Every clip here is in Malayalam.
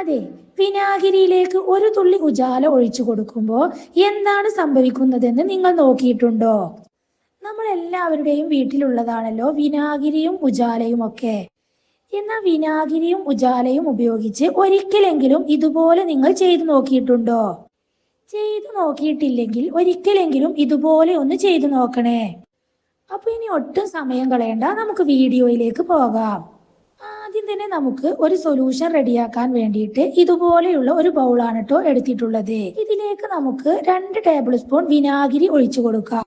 അതെ വിനാഗിരിയിലേക്ക് ഒരു തുള്ളി ഉജാല ഒഴിച്ചു കൊടുക്കുമ്പോൾ എന്താണ് സംഭവിക്കുന്നതെന്ന് നിങ്ങൾ നോക്കിയിട്ടുണ്ടോ? നമ്മൾ എല്ലാവരുടെയും വീട്ടിലുള്ളതാണല്ലോ വിനാഗിരിയും ഉജാലയും ഒക്കെ. എന്നാൽ വിനാഗിരിയും ഉജാലയും ഉപയോഗിച്ച് ഒരിക്കലെങ്കിലും ഇതുപോലെ നിങ്ങൾ ചെയ്തു നോക്കിയിട്ടുണ്ടോ? ചെയ്തു നോക്കിയിട്ടില്ലെങ്കിൽ ഒരിക്കലെങ്കിലും ഇതുപോലെ ഒന്ന് ചെയ്തു നോക്കണേ. അപ്പൊ ഇനി ഒട്ടും സമയം കളയണ്ട. നമുക്ക് വീഡിയോയിലേക്ക് പോകാം. ആദ്യം തന്നെ നമുക്ക് ഒരു സൊല്യൂഷൻ റെഡിയാക്കാൻ വേണ്ടിയിട്ട് ഇതുപോലെയുള്ള ഒരു ബൗളാണ് കേട്ടോ എടുത്തിട്ടുള്ളത്. ഇതിലേക്ക് നമുക്ക് രണ്ട് ടേബിൾ സ്പൂൺ വിനാഗിരി ഒഴിച്ചു കൊടുക്കാം.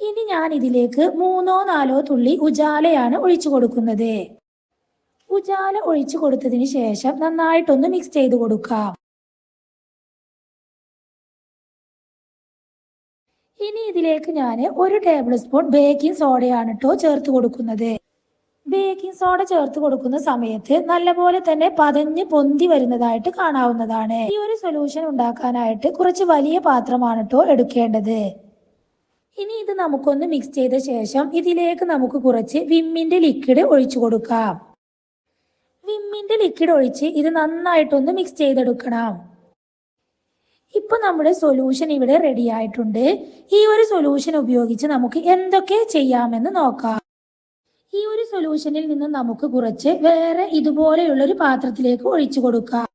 ഇനി ഞാൻ ഇതിലേക്ക് മൂന്നോ നാലോ തുള്ളി ഉജാലയാണ് ഒഴിച്ചു കൊടുക്കുന്നത്. ഉജാല ഒഴിച്ചു കൊടുത്തതിന് ശേഷം നന്നായിട്ടൊന്ന് മിക്സ് ചെയ്ത് കൊടുക്കാം. ഇനി ഇതിലേക്ക് ഞാൻ ഒരു ടേബിൾ സ്പൂൺ ബേക്കിംഗ് സോഡയാണ് കേട്ടോ ചേർത്ത് കൊടുക്കുന്നത്. ബേക്കിംഗ് സോഡ ചേർത്ത് കൊടുക്കുന്ന സമയത്ത് നല്ലപോലെ തന്നെ പതഞ്ഞ് പൊന്തി വരുന്നതായിട്ട് കാണാവുന്നതാണ്. ഈ ഒരു സൊല്യൂഷൻ ഉണ്ടാക്കാനായിട്ട് കുറച്ച് വലിയ പാത്രമാണ് കേട്ടോ എടുക്കേണ്ടത്. ഇനി ഇത് നമുക്കൊന്ന് മിക്സ് ചെയ്ത ശേഷം ഇതിലേക്ക് നമുക്ക് കുറച്ച് വിമ്മിന്റെ ലിക്വിഡ് ഒഴിച്ചു കൊടുക്കാം. വിമ്മിന്റെ ലിക്വിഡ് ഒഴിച്ച് ഇത് നന്നായിട്ടൊന്ന് മിക്സ് ചെയ്തെടുക്കണം. ഇപ്പൊ നമ്മുടെ സൊല്യൂഷൻ ഇവിടെ റെഡി ആയിട്ടുണ്ട്. ഈ ഒരു സൊല്യൂഷൻ ഉപയോഗിച്ച് നമുക്ക് എന്തൊക്കെ ചെയ്യാമെന്ന് നോക്കാം. ഈ ഒരു സൊല്യൂഷനിൽ നിന്ന് നമുക്ക് കുറച്ച് വേറെ ഇതുപോലെയുള്ള ഒരു പാത്രത്തിലേക്ക് ഒഴിച്ചു കൊടുക്കാം.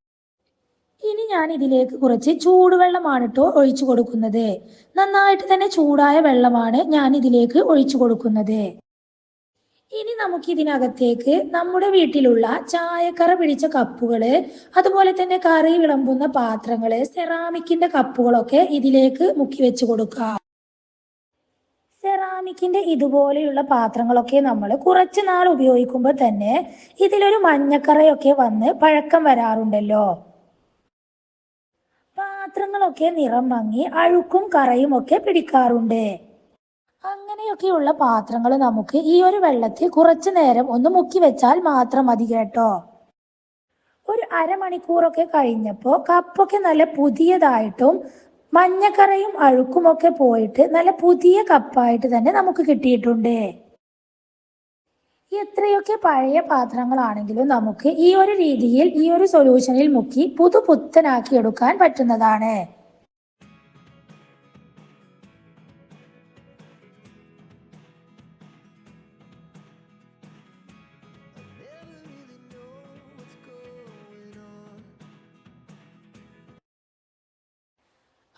ഇനി ഞാൻ ഇതിലേക്ക് കുറച്ച് ചൂടുവെള്ളമാണ് കേട്ടോ ഒഴിച്ചു കൊടുക്കുന്നത്. നന്നായിട്ട് തന്നെ ചൂടായ വെള്ളമാണ് ഞാൻ ഇതിലേക്ക് ഒഴിച്ചു കൊടുക്കുന്നത്. ഇനി നമുക്ക് ഇതിനകത്തേക്ക് നമ്മുടെ വീട്ടിലുള്ള ചായക്കറ പിടിച്ച കപ്പുകൾ അതുപോലെ തന്നെ കറി വിളമ്പുന്ന പാത്രങ്ങൾ സെറാമിക്കിന്റെ കപ്പുകളൊക്കെ ഇതിലേക്ക് മുക്കി വെച്ച് കൊടുക്കാം. സെറാമിക്കിന്റെ ഇതുപോലെയുള്ള പാത്രങ്ങളൊക്കെ നമ്മൾ കുറച്ച് നാൾ ഉപയോഗിക്കുമ്പോൾ തന്നെ ഇതിലൊരു മഞ്ഞക്കറയൊക്കെ വന്ന് പഴക്കം വരാറുണ്ടല്ലോ. പാത്രങ്ങളൊക്കെ നിറം മങ്ങി അഴുക്കും കറയും ഒക്കെ പിടിക്കാറുണ്ട്. അങ്ങനെയൊക്കെയുള്ള പാത്രങ്ങൾ നമുക്ക് ഈ ഒരു വെള്ളത്തിൽ കുറച്ചു നേരം ഒന്ന് മുക്കി വെച്ചാൽ മാത്രം മതി കേട്ടോ. ഒരു അരമണിക്കൂറൊക്കെ കഴിഞ്ഞപ്പോൾ കപ്പൊക്കെ നല്ല പുതിയതായിട്ടും മഞ്ഞക്കറയും അഴുക്കുമൊക്കെ പോയിട്ട് നല്ല പുതിയ കപ്പായിട്ട് തന്നെ നമുക്ക് കിട്ടിയിട്ടുണ്ട്. എത്രയൊക്കെ പഴയ പാത്രങ്ങളാണെങ്കിലും നമുക്ക് ഈ ഒരു രീതിയിൽ ഈ ഒരു സൊല്യൂഷനിൽ മുക്കി പുതുപുത്തനാക്കി എടുക്കാൻ പറ്റുന്നതാണ്.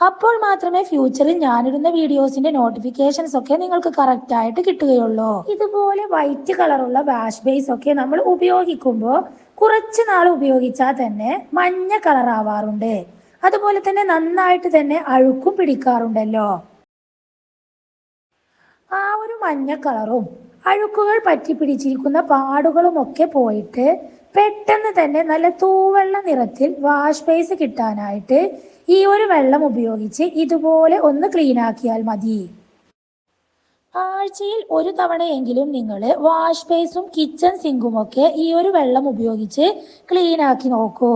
അപ്പോൾ മാത്രമേ ഫ്യൂച്ചറിൽ ഞാനിടുന്ന വീഡിയോസിന്റെ നോട്ടിഫിക്കേഷൻസ് ഒക്കെ നിങ്ങൾക്ക് കറക്റ്റ് ആയിട്ട് കിട്ടുകയുള്ളൂ. ഇതുപോലെ വൈറ്റ് കളറുള്ള വാഷ് ബേസ് ഒക്കെ നമ്മൾ ഉപയോഗിക്കുമ്പോൾ കുറച്ച് നാൾ ഉപയോഗിച്ചാൽ തന്നെ മഞ്ഞ കളർ ആവാറുണ്ട്. അതുപോലെ തന്നെ നന്നായിട്ട് തന്നെ അഴുക്കും പിടിക്കാറുണ്ടല്ലോ. ആ ഒരു മഞ്ഞ കളറും അഴുക്കുകൾ പറ്റി പിടിച്ചിരിക്കുന്ന പാടുകളും ഒക്കെ പോയിട്ട് പെട്ടെന്ന് തന്നെ നല്ല തൂവെള്ള നിറത്തിൽ വാഷ് ബേസ് കിട്ടാനായിട്ട് ഈ ഒരു വെള്ളം ഉപയോഗിച്ച് ഇതുപോലെ ഒന്ന് ക്ലീൻ ആക്കിയാൽ മതി. ആഴ്ചയിൽ ഒരു തവണയെങ്കിലും നിങ്ങൾ വാഷ് ബേസും കിച്ചൺ സിങ്കും ഒക്കെ ഈ ഒരു വെള്ളം ഉപയോഗിച്ച് ക്ലീൻ ആക്കി നോക്കൂ.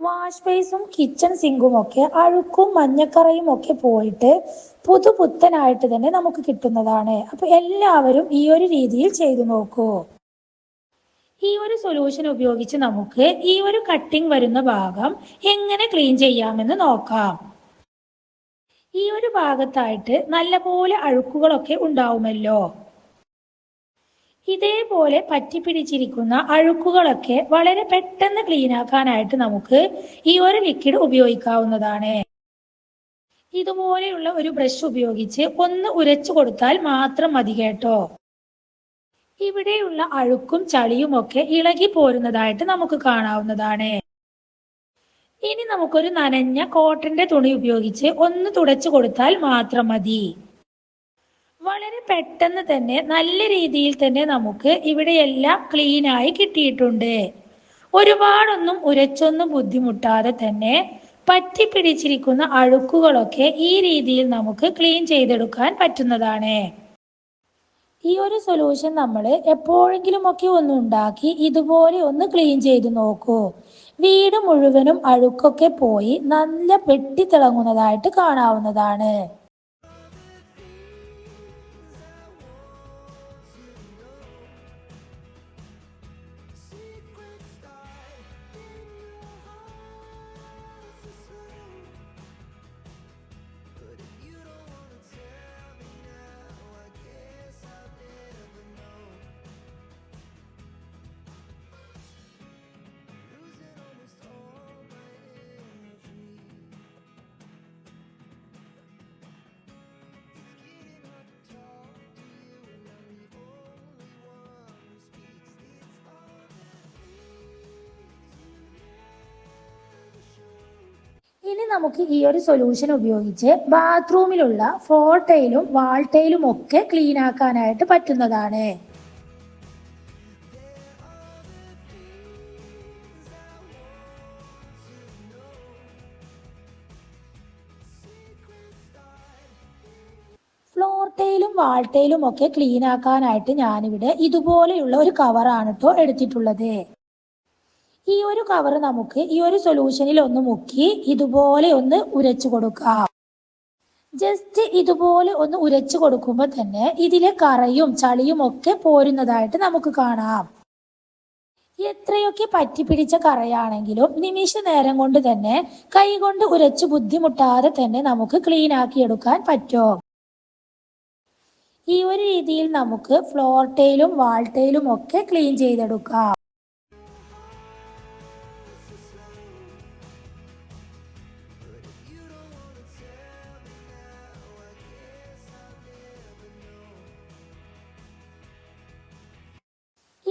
വാഷ് ബേസും കിച്ചൺ സിങ്കും ഒക്കെ അഴുക്കും മഞ്ഞക്കറയും ഒക്കെ പോയിട്ട് പുതുപുത്തനായിട്ട് തന്നെ നമുക്ക് കിട്ടുന്നതാണ്. അപ്പൊ എല്ലാവരും ഈ ഒരു രീതിയിൽ ചെയ്തു നോക്കൂ. ഈ ഒരു സൊല്യൂഷൻ ഉപയോഗിച്ച് നമുക്ക് ഈ ഒരു കട്ടിംഗ് വരുന്ന ഭാഗം എങ്ങനെ ക്ലീൻ ചെയ്യാമെന്ന് നോക്കാം. ഈ ഒരു ഭാഗത്തായിട്ട് നല്ലപോലെ അഴുക്കുകളൊക്കെ ഉണ്ടാവുമല്ലോ. ഇതേപോലെ പറ്റിപ്പിടിച്ചിരിക്കുന്ന അഴുക്കുകളൊക്കെ വളരെ പെട്ടെന്ന് ക്ലീൻ ആക്കാനായിട്ട് നമുക്ക് ഈ ഒരു ലിക്വിഡ് ഉപയോഗിക്കാവുന്നതാണ്. ഇതുപോലെയുള്ള ഒരു ബ്രഷ് ഉപയോഗിച്ച് ഒന്ന് ഉരച്ചു കൊടുത്താൽ മാത്രം മതി കേട്ടോ. ഇവിടെയുള്ള അഴുക്കും ചളിയും ഒക്കെ ഇളകി പോരുന്നതായിട്ട് നമുക്ക് കാണാവുന്നതാണ്. ഇനി നമുക്കൊരു നനഞ്ഞ കോട്ടന്റെ തുണി ഉപയോഗിച്ച് ഒന്ന് തുടച്ചു കൊടുത്താൽ മാത്രം മതി. വളരെ പെട്ടെന്ന് തന്നെ നല്ല രീതിയിൽ തന്നെ നമുക്ക് ഇവിടെയെല്ലാം ക്ലീൻ ആയി കിട്ടിയിട്ടുണ്ട്. ഒരുപാടൊന്നും ഉരച്ചൊന്നും ബുദ്ധിമുട്ടാതെ തന്നെ പറ്റി പിടിച്ചിരിക്കുന്ന അഴുക്കുകളൊക്കെ ഈ രീതിയിൽ നമുക്ക് ക്ലീൻ ചെയ്തെടുക്കാൻ പറ്റുന്നതാണ്. ഈ ഒരു സൊല്യൂഷൻ നമ്മൾ എപ്പോഴെങ്കിലും ഒക്കെ ഒന്ന് ഉണ്ടാക്കി ഇതുപോലെ ഒന്ന് ക്ലീൻ ചെയ്ത് നോക്കൂ. വീട് മുഴുവനും അഴുക്കൊക്കെ പോയി നല്ല വെട്ടിത്തിളങ്ങുന്നതായിട്ട് കാണാവുന്നതാണ്. നമുക്ക് ഈ ഒരു സൊല്യൂഷൻ ഉപയോഗിച്ച് ബാത്റൂമിലുള്ള ഫ്ലോർ ടൈലും വാൾ ടൈലും ഒക്കെ ക്ലീൻ ആക്കാനായിട്ട് പറ്റുന്നതാണ്. ഫ്ലോർ ടൈലും വാൾ ടൈലും ഒക്കെ ക്ലീൻ ആക്കാനായിട്ട് ഞാനിവിടെ ഇതുപോലെയുള്ള ഒരു കവറാണ് കേട്ടോ എടുത്തിട്ടുള്ളത്. കവർ നമുക്ക് ഈ ഒരു സൊല്യൂഷനിൽ ഒന്ന് മുക്കി ഇതുപോലെ ഒന്ന് ഉരച്ചു കൊടുക്കാം. ജസ്റ്റ് ഇതുപോലെ ഒന്ന് ഉരച്ചു കൊടുക്കുമ്പോൾ തന്നെ ഇതിലെ കറയും ചളിയും ഒക്കെ പോരുന്നതായിട്ട് നമുക്ക് കാണാം. എത്രയൊക്കെ പറ്റിപ്പിടിച്ച കറയാണെങ്കിലും നിമിഷ നേരം കൊണ്ട് തന്നെ കൈകൊണ്ട് ഉരച്ച് ബുദ്ധിമുട്ടാതെ തന്നെ നമുക്ക് ക്ലീൻ ആക്കി എടുക്കാൻ പറ്റും. ഈ ഒരു രീതിയിൽ നമുക്ക് ഫ്ലോർ ടൈലും വാൾ ടൈലും ഒക്കെ ക്ലീൻ ചെയ്തെടുക്കാം.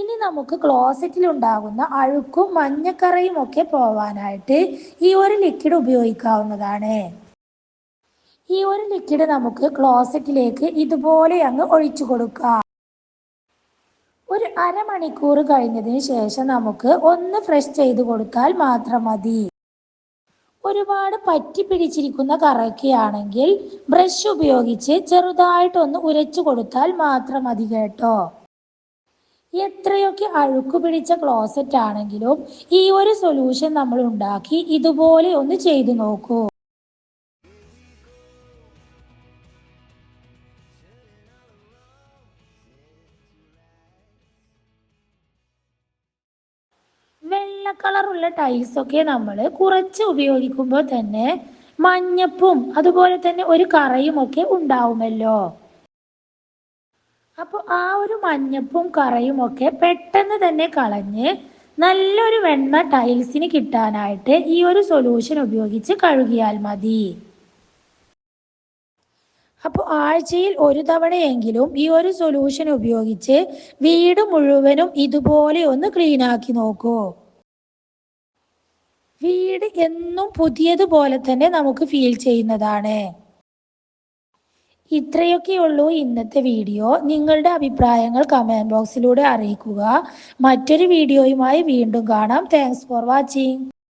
ഇനി നമുക്ക് ക്ലോസറ്റിൽ ഉണ്ടാകുന്ന അഴുക്കും മഞ്ഞക്കറയും ഒക്കെ പോവാനായിട്ട് ഈ ഒരു ലിക്വിഡ് ഉപയോഗിക്കാവുന്നതാണ്. ഈ ഒരു ലിക്വിഡ് നമുക്ക് ക്ലോസറ്റിലേക്ക് ഇതുപോലെ അങ്ങ് ഒഴിച്ചു കൊടുക്കാം. ഒരു അരമണിക്കൂർ കഴിഞ്ഞതിന് ശേഷം നമുക്ക് ഒന്ന് ഫ്രഷ് ചെയ്ത് കൊടുത്താൽ മാത്രം മതി. ഒരുപാട് പറ്റി പിടിച്ചിരിക്കുന്ന കറയൊക്കെയാണെങ്കിൽ ബ്രഷ് ഉപയോഗിച്ച് ചെറുതായിട്ടൊന്ന് ഉരച്ചു കൊടുത്താൽ മാത്രം മതി കേട്ടോ. എത്രയൊക്കെ അഴുക്ക് പിടിച്ച ക്ലോസറ്റ് ആണെങ്കിലും ഈ ഒരു സൊല്യൂഷൻ നമ്മൾ ഉണ്ടാക്കി ഇതുപോലെ ഒന്ന് ചെയ്തു നോക്കൂ. വെള്ള കളറുള്ള ടൈൽസ് ഒക്കെ നമ്മൾ കുറച്ച് ഉപയോഗിക്കുമ്പോൾ തന്നെ മഞ്ഞപ്പും അതുപോലെ തന്നെ ഒരു കറയും ഒക്കെ ഉണ്ടാവുമല്ലോ. അപ്പോൾ ആ ഒരു മഞ്ഞപ്പും കറയും ഒക്കെ പെട്ടെന്ന് തന്നെ കളഞ്ഞ് നല്ലൊരു വെണ്മ ടൈൽസിന് കിട്ടാനായിട്ട് ഈ ഒരു സൊല്യൂഷൻ ഉപയോഗിച്ച് കഴുകിയാൽ മതി. അപ്പോൾ ആഴ്ചയിൽ ഒരു തവണയെങ്കിലും ഈ ഒരു സൊല്യൂഷൻ ഉപയോഗിച്ച് വീട് മുഴുവനും ഇതുപോലെ ഒന്ന് ക്ലീൻ ആക്കി നോക്കൂ. വീട് എന്നും പുതിയതുപോലെ തന്നെ നമുക്ക് ഫീൽ ചെയ്യുന്നതാണ്. ഇത്രയൊക്കെയുള്ളൂ ഇന്നത്തെ വീഡിയോ. നിങ്ങളുടെ അഭിപ്രായങ്ങൾ കമന്റ് ബോക്സിലൂടെ അറിയിക്കുക. മറ്റൊരു വീഡിയോയുമായി വീണ്ടും കാണാം. Thanks for watching